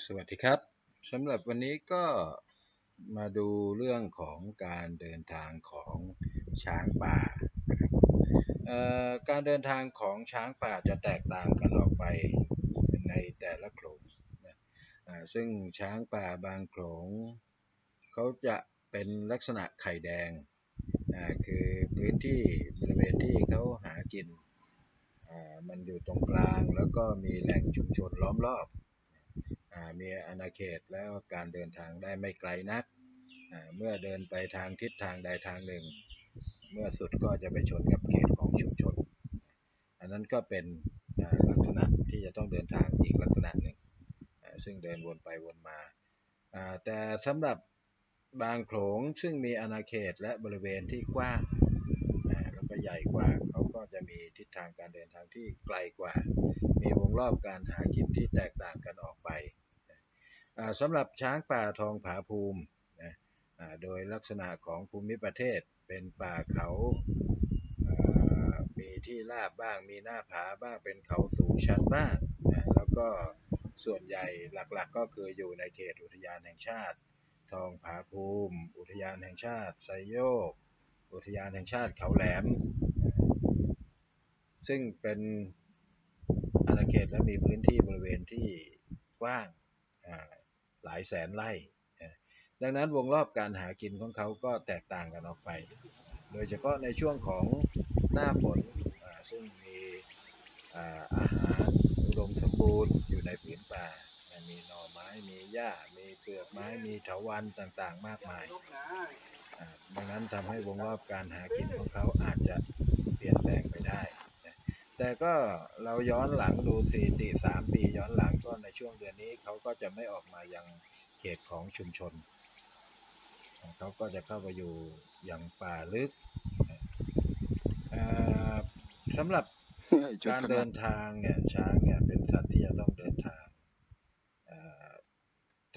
สวัสดีครับสำหรับวันนี้ก็มาดูเรื่องของการเดินทางของช้างป่านะครับการเดินทางของช้างป่าจะแตกต่างกันออกไปในแต่ละโขลงนะซึ่งช้างป่าบางโขลงเขาจะเป็นลักษณะไข่แดงคือพื้นที่บริเวณที่เขาหากินมันอยู่ตรงกลางแล้วก็มีแหล่งชุมชนล้อมรอบ มีอาณาเขตแล้วการเดินทางได้ไม่ไกลนัก เมื่อเดินไปทางทิศทางใดทางหนึ่ง เมื่อสุดก็จะไปชนกับเขตของชุมชน อันนั้นก็เป็นลักษณะที่จะต้องเดินทางอีกลักษณะหนึ่ง ซึ่งเดินวนไปวนมา แต่สำหรับบางโขลงซึ่งมีอาณาเขตและบริเวณที่กว้าง ก็ใหญ่กว่า เขาก็จะมีทิศทางการเดินทางที่ไกลกว่า มีวงรอบการหากินที่แตกต่างกันออกไปสำหรับช้างป่าทองผาภูมิโดยลักษณะของภูมิประเทศเป็นป่าเขามีที่ราบบ้าง มีหน้าผาบ้าง เป็นเขาสูงชันบ้าง แล้วก็ส่วนใหญ่หลักๆกก็คืออยู่ในเขตอุทยานแห่งชาติ ทองผาภูมิ อุทยานแห่งชาติไซโยก อุทยานแห่งชาติเขาแหลม ซึ่งเป็นอาณาเขตและมีพื้นที่บริเวณที่กว้างหลายแสนไร่ ดังนั้นวงรอบการหากินของเขาก็แตกต่างกันออกไป โดยเฉพาะในช่วงของหน้าฝนซึ่งมีอาหารอุดมสมบูรณ์อยู่ในผืนป่า มีหน่อไม้ มีหญ้า มีเปลือกไม้ มีเถาวัลย์ต่างๆ มากมาย ดังนั้นทำให้วงรอบการหากินของเขาอาจจะเปลี่ยนแปลงไปได้แต่ก็เราย้อนหลังดูสถิติสามปีย้อนหลังก็ในช่วงเดือนนี้เขาก็จะไม่ออกมายังเขตของชุมชน เขาก็จะเข้าไปอยู่อย่างป่าลึกสำหรับการเดินทางเนี่ยช้างเนี่ยเป็นสัตว์ที่จะต้องเดินทาง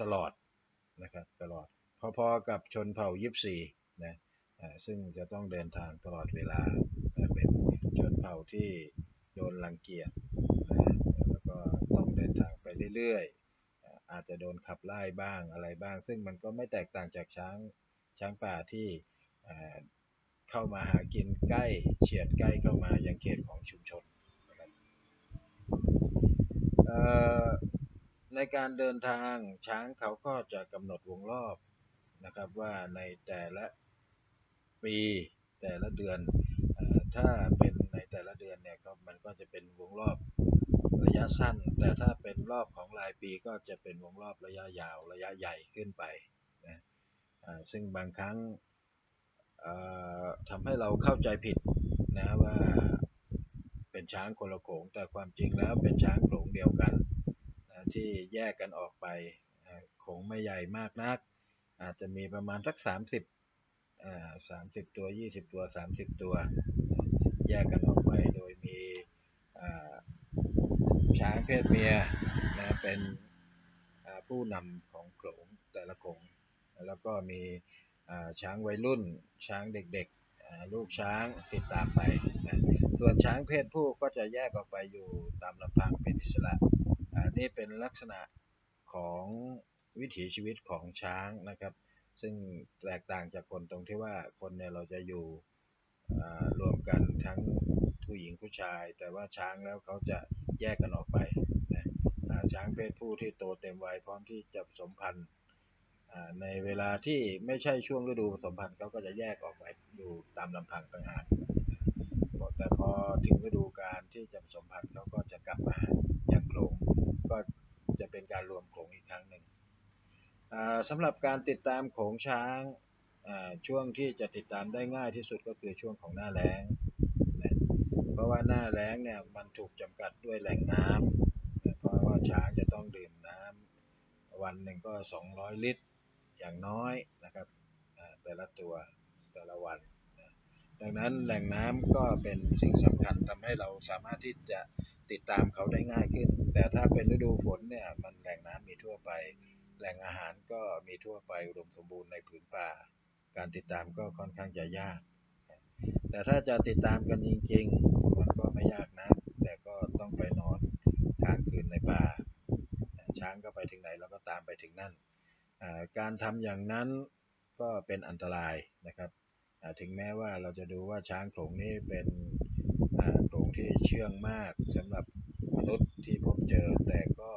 ตลอดนะครับตลอด พอๆกับชนเผ่ายิปซีนะซึ่งจะต้องเดินทางตลอดเวลาเป็นชนเผ่าที่โดนรังเกียจแล้วก็ต้องเดินทางไปเรื่อยๆ อาจจะโดนขับไล่บ้างอะไรบ้าง ซึ่งมันก็ไม่แตกต่างจากช้างช้างป่าที่เข้ามาหากินใกล้เฉียดใกล้เข้ามายังเขตของชุมชนในการเดินทางช้างเขาก็จะกำหนดวงรอบ นะครับว่าในแต่ละปีแต่ละเดือนถ้าเป็นในแต่ละเดือนเนี่ยก็มันก็จะเป็นวงรอบระยะสั้น แต่ถ้าเป็นรอบของรายปีก็จะเป็นวงรอบระยะยาวระยะใหญ่ขึ้นไปนะซึ่งบางครั้งทำให้เราเข้าใจผิดนะว่าเป็นช้างคนละโขงแต่ความจริงแล้วเป็นช้างโขงเดียวกันนะที่แยกกันออกไปโขงไม่ใหญ่มากนัก อาจจะมีประมาณสัก30อ่า30ตัว20ตัว30ตัว แยกกันออกไปโดยมีช้างเพศเมียนะเป็นผู้นำของโขลงแต่ละโขงแล้วก็มีช้างวัยรุ่น ช้างเด็กๆ ลูกช้างติดตามไปนะส่วนช้างเพศผู้ก็จะแยกออกไปอยู่ตามลำพังเป็นอิสระ นี่เป็นลักษณะของ วิถีชีวิตของช้างนะครับ ซึ่งแตกต่างจากคนตรงที่ว่าคนเนี่ยเราจะอยู่รวมกันทั้งผู้หญิงผู้ชาย แต่ว่าช้างแล้วเขาจะแยกกันออกไปนะช้างเพศผู้ที่โตเต็มวัยพร้อมที่จะผสมพันธุ์ในเวลาที่ไม่ใช่ช่วงฤดูผสมพันธุ์เขาก็จะแยกออกไปอยู่ตามลำพังต่างหากแต่พอถึงฤดูการที่จะผสมพันธุ์เขาก็จะกลับมาอย่างโขลงก็จะเป็นการรวมโขลงอีกครั้งหนึ่ง สำหรับการติดตามโขงช้างช่วงที่จะติดตามได้ง่ายที่สุดก็คือช่วงของหน้าแล้งเพราะว่าหน้าแล้งเนี่ยมันถูกจำกัดด้วยแหล่งน้ำเพราะว่าช้างจะต้องดื่มน้ำวันหนึ่งก็ 200 ลิตรอย่างน้อยนะครับแต่ละตัวแต่ละวันดังนั้นแหล่งน้ำก็เป็นสิ่งสำคัญทำให้เราสามารถที่จะติดตามเขาได้ง่ายขึ้น แต่ถ้าเป็นฤดูฝนเนี่ยมันแหล่งน้ำมีทั่วไป แหล่งอาหารก็มีทั่วไปอุดมสมบูรณ์ในผืนป่า การติดตามก็ค่อนข้างจะยาก แต่ถ้าจะติดตามกันจริง ๆ มันก็ไม่ยากนะ แต่ก็ต้องไปนอนทางคืนในป่า ช้างก็ไปถึงไหนเราก็ตามไปถึงนั่น การทำอย่างนั้นก็เป็นอันตรายนะครับ ถึงแม้ว่าเราจะดูว่าช้างโขลงนี้เป็นโขลงที่เชื่องมากสำหรับมนุษย์ที่พบเจอแต่ก็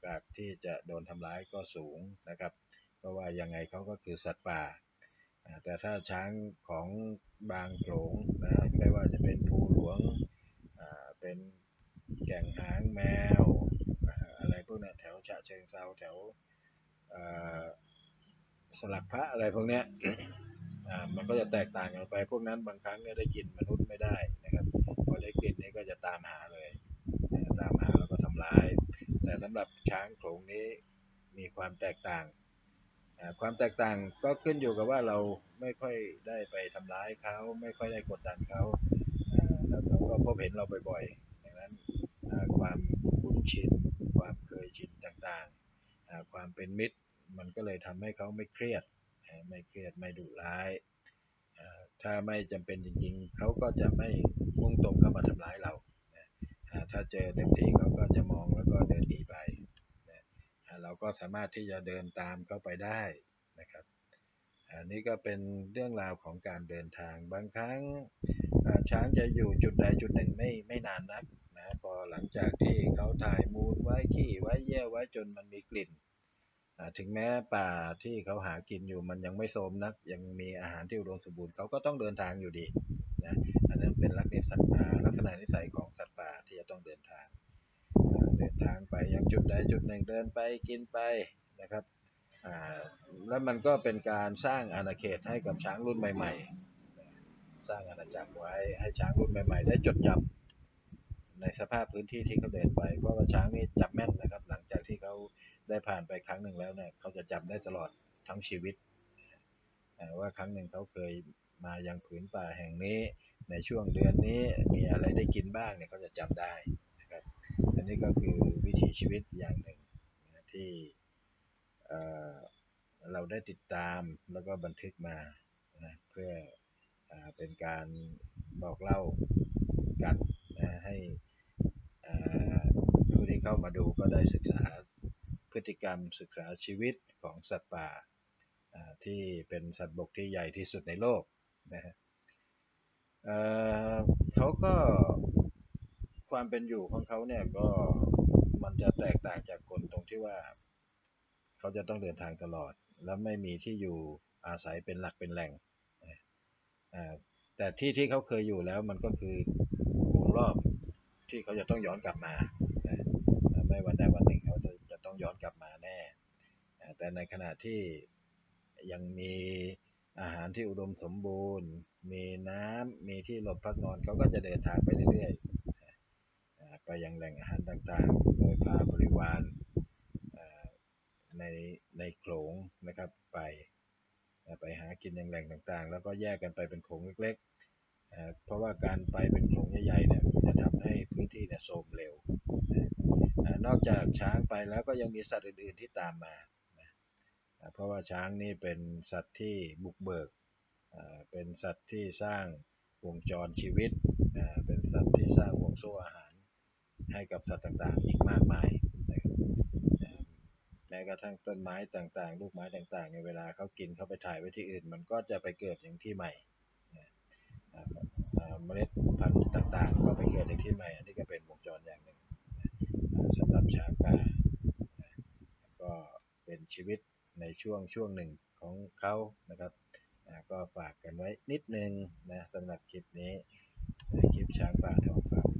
อกาสที่จะโดนทำร้ายก็สูงนะครับ เพราะว่ายังไงเขาก็คือสัตว์ป่า แต่ถ้าช้างของบางโขลงนะไม่ว่าจะเป็นภูหลวงเป็นแก่งหางแมว อะไรพวกนั้นแถวฉะเชิงเซาแถวสลักพระอะไรพวกนี้มันก็จะแตกต่างกันไป พวกนั้นบางครั้งเนี่ยได้กลิ่นมนุษย์ไม่ได้นะครับ พอได้กลิ่นนี้ก็จะตามหาเลย ตามหาแล้วก็ทำร้าย แต่สำหรับช้างโขลงนี้มีความแตกต่าง ความแตกต่างก็ขึ้นอยู่กับว่าเราไม่ค่อยได้ไปทำร้ายเขาไม่ค่อยได้กดดันเขาแล้วเขาก็พบเห็นเราบ่อยๆดังนั้นความคุ้นชินความเคยชินต่างๆ ความเป็นมิตรมันก็เลยทำให้เขาไม่เครียดไม่เครียดไม่ดุร้ายถ้าไม่จำเป็นจริงๆ เขาก็จะไม่มุ่งตรงเข้ามา เจอเต็มที่เขาก็จะมองแล้วก็เดินหนีไปนะเราก็สามารถที่จะเดินตามเขาไปได้นะครับอันนี้ก็เป็นเรื่องราวของการเดินทางบางครั้งช้างจะอยู่จุดใดจุดหนึ่งไม่ไม่นานนักนะพอหลังจากที่เขาถ่ายมูลไว้ขี้ไว้เย่ไว้จนมันมีกลิ่นถึงแม้ป่าที่เขาหากินอยู่มันยังไม่โทรมนัก ยังมีอาหารที่อุดมสมบูรณ์เขาก็ต้องเดินทางอยู่ดี นะอันนั้นเป็นลักษณะลักษณะนิสัยของสัตว์ป่าที่จะต้องเดินทางเดินทางไปยังจุดใดจุดหนึ่งเดินไปกินไปนะครับแล้วมันก็เป็นการสร้างอาณาเขตให้กับช้างรุ่นใหม่ ๆ สร้างอาณาจักรไว้ให้ช้างรุ่นใหม่ ๆ ได้จดจำในสภาพพื้นที่ที่เขาเดินไป เพราะว่าช้างนี่จับแม่นนะครับ หลังจากที่เขาได้ผ่านไปครั้งหนึ่งแล้วเนี่ยเขาจะจำได้ตลอดทั้งชีวิตอ่ว่าครั้งหนึ่งเขาเคย มายังผืนป่าแห่งนี้ ในช่วงเดือนนี้มีอะไรได้กินบ้างเนี่ยเขาจะจำได้นะครับอันนี้ก็คือวิถีชีวิตอย่างหนึ่งนะที่เอ่อเราได้ติดตามแล้วก็บันทึกมานะเพื่ออเป็นการบอกเล่ากันนะให้ผู้ที่เข้ามาดูก็ได้ศึกษาพฤติกรรมศึกษาชีวิตของสัตว์ป่าที่เป็นสัตว์บกที่ใหญ่ที่สุดในโลก นะฮะเเขาก็ความเป็นอยู่ของเขาเนี่ยก็มันจะแตกต่างจากคนตรงที่ว่า เขาจะต้องเดินทางตลอด แล้วไม่มีที่อยู่อาศัยเป็นหลักเป็นแหล่งแต่ที่ที่เขาเคยอยู่แล้วมันก็คือวงรอบที่เขาจะต้องย้อนกลับมาไม่วันใดวันหนึ่งเขาจะจะต้องย้อนกลับมาแน่ แต่ในขณะที่ยังมี อาหารที่อุดมสมบูรณ์ มีน้ำมีที่หลบพักนอนเขาก็จะเดินทางไปเรื่อยๆ ไปยังแหล่งอาหารต่างๆ โดยพาบริวารในในโขลงนะครับไปไปหากินยังแหล่งต่างๆ แล้วก็แยกกันไปเป็นโขลงเล็กๆ เพราะว่าการไปเป็นโขลงใหญ่ๆเนี่ยจะทำให้พื้นที่เนี่ยโทรมเร็วนอกจากช้างไปแล้วก็ยังมีสัตว์อื่นๆที่ตามมา เพราะว่าช้างนี่เป็นสัตว์ที่บุกเบิกอ่าเป็นสัตว์ที่สร้างวงจรชีวิตอ่าเป็นสัตว์ที่สร้างวงโซ่อาหารให้กับสัตว์ต่างๆ อีกมากมายแม้กระทั่งต้นไม้ต่างๆ ลูกไม้ต่างๆในเวลาเขากินเขาไปถ่ายไว้ที่อื่น มันก็จะไปเกิดอย่างที่ใหม่อ่าเมล็ดพันธุ์ต่างๆ ก็ไปเกิดในที่ใหม่ อันนี้ก็เป็นวงจรอย่างหนึ่งสำหรับช้างป่านะก็เป็นชีวิต ในช่วงช่วงหนึ่งของเขานะครับก็ฝากกันไว้นิดนึงนะสำหรับคลิปนี้ในคลิปช้างป่าทองฟาภูมิ